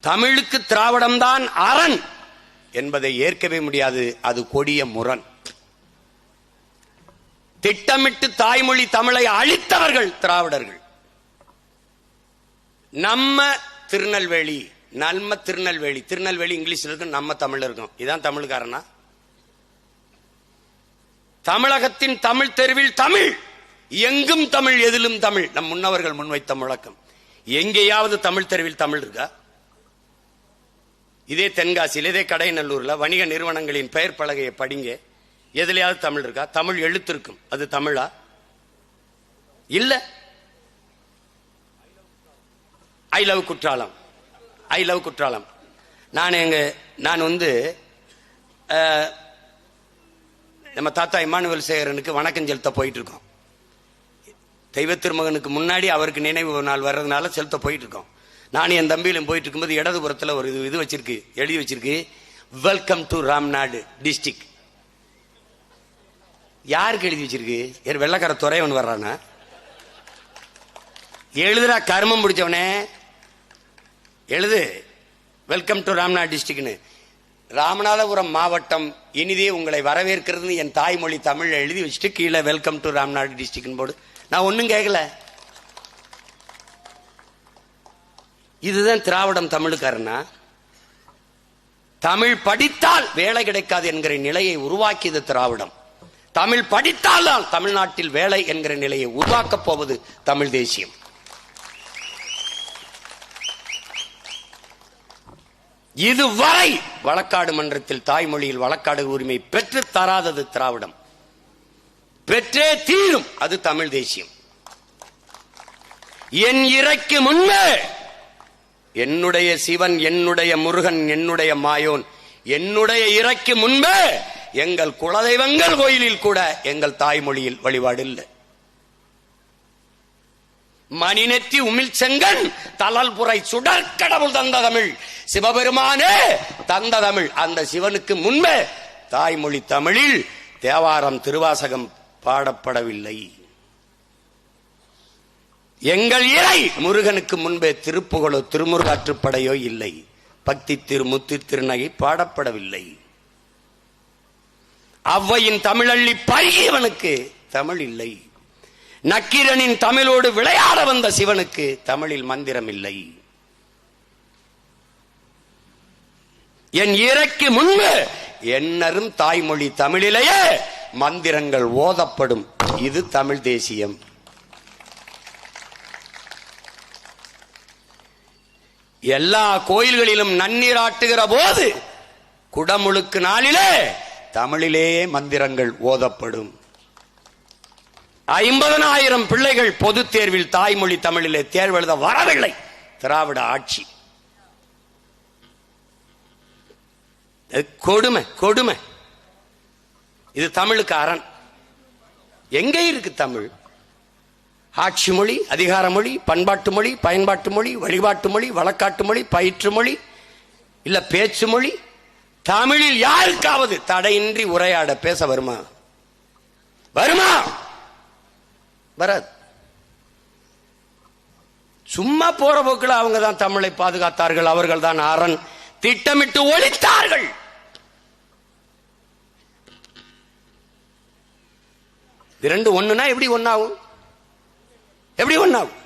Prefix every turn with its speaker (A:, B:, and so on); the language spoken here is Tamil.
A: தமிழுக்கு திராவிடம் தான் அரண் என்பதை ஏற்கவே முடியாது. அது கொடிய முரண். திட்டமிட்டு தாய்மொழி தமிழை அழித்தவர்கள் திராவிடர்கள். நம்ம திருநெல்வேலி நம்ம திருநெல்வேலி. திருநெல்வேலி இங்கிலீஷ்ல இருக்கும் நம்ம தமிழ் இருக்கும். இதான் தமிழ்காரனா? தமிழகத்தின் தமிழ் தெருவில் தமிழ். எங்கும் தமிழ் எதிலும் தமிழ். நம் முன்னவர்கள் முன்வைத்த முழக்கம். எங்கேயாவது தமிழ் தெருவில் தமிழ் இருக்கா? இதே தென்காசியில் இதே கடைநல்லூரில் வணிக நிறுவனங்களின் பெயர் பலகையை படிங்க. எதுலையாவது தமிழ் இருக்கா? தமிழ் எழுத்து இருக்கும் அது தமிழா? இல்ல. I love Courtallam. I love Courtallam. நான் எங்க நான் வந்து நம்ம தாத்தா இமானுவல் சேகரனுக்கு வணக்கம் செலுத்த போயிட்டு இருக்கோம் தெய்வ திருமகனுக்கு முன்னாடி அவருக்கு நினைவு நாள் வர்றதுனால செலுத்த போயிட்டு இருக்கோம் நானும் என் தம்பியிலும் போயிட்டு இருக்கும்போது இடதுபுறத்தில் ஒரு இது இது வச்சிருக்கு எழுதி வச்சிருக்கு. வெல்கம் டு ராம்நாடு டிஸ்ட்ரிக் யாருக்கு எழுதி வச்சிருக்கு? யார் வெள்ளக்கார துறைவன் வர்றானா? எழுதுடா கர்மம் பிடிச்சவனே எழுது. வெல்கம் டு ராம்நாத் டிஸ்ட்ரிக்ட்னு ராமநாதபுரம் மாவட்டம் இனிதே உங்களை வரவேற்கிறது என் தாய்மொழி தமிழில் எழுதி வச்சுட்டு கீழே வெல்கம் டு ராம்நாடு டிஸ்ட்ரிக்ட்னு போடு. நான் ஒன்றும் கேட்கல இதுதான் திராவிடம் தமிழுக்காரனா தமிழ் படித்தால் வேலை கிடைக்காது என்கிற நிலையை உருவாக்கியது திராவிடம். தமிழ் படித்தால் தான் தமிழ்நாட்டில் வேலை என்கிற நிலையை உருவாக்கப் போவது தமிழ் தேசியம். இதுவரை வழக்காடு மன்றத்தில் தாய்மொழியில் வழக்காடு உரிமை பெற்று தராதது திராவிடம். பெற்றே தீரும் அது தமிழ் தேசியம். என் இறைக்கு முன்னே என்னுடைய சிவன் என்னுடைய முருகன் என்னுடைய மாயோன் என்னுடைய இறைக்கு முன்பே எங்கள் குலதெய்வங்கள் கோயிலில் கூட எங்கள் தாய்மொழியில் வழிபாடு இல்லை. மணிநெத்தி உமிழ் செங்கன் தளல்புரை சுடற்கடவுள் தந்த தமிழ். சிவபெருமானே தந்த தமிழ். அந்த சிவனுக்கு முன்பே தாய்மொழி தமிழில் தேவாரம் திருவாசகம் பாடப்படவில்லை. எங்கள் இறை முருகனுக்கு முன்பே திருப்புகழோ திருமுருகாற்றுப்படையோ இல்லை. பக்தி திருமுத்து திருநகை பாடப்படவில்லை. அவ்வையின் தமிழள்ளி பருகியவனுக்கு தமிழ் இல்லை. நக்கீரனின் தமிழோடு விளையாட வந்த சிவனுக்கு தமிழில் மந்திரம் இல்லை. என் இறைக்கு முன்பு என்னரும் தாய்மொழி தமிழிலேயே மந்திரங்கள் ஓதப்படும். இது தமிழ் தேசியம். எல்லா கோயில்களிலும் நன்னீராட்டுகிற போது குடமுழுக்கு நாளிலே தமிழிலே மந்திரங்கள் ஓதப்படும். ஐம்பதனாயிரம் பிள்ளைகள் பொது தேர்வில் தாய்மொழி தமிழிலே தேர்வு எழுத வரவில்லை. திராவிட ஆட்சி. கொடுமை கொடுமை. இது தமிழுக்கு அரண். எங்கே இருக்கு தமிழ்? ஆட்சி மொழி அதிகார மொழி பண்பாட்டு மொழி பயன்பாட்டு மொழி வழிபாட்டு மொழி வழக்காட்டு மொழி பயிற்று மொழி இல்ல பேச்சு மொழி. தமிழில் யாருக்காவது தடையின்றி உரையாட பேச வருமா? வருமா? வராது. சும்மா போற போக்கில் அவங்க தான் தமிழை பாதுகாத்தார்கள் அவர்கள் தான் அரண் திட்டமிட்டு ஒழித்தார்கள். இது ரெண்டு ஒண்ணுனா எப்படி ஒன்னாகும் எப்படி ஒன்னாகும்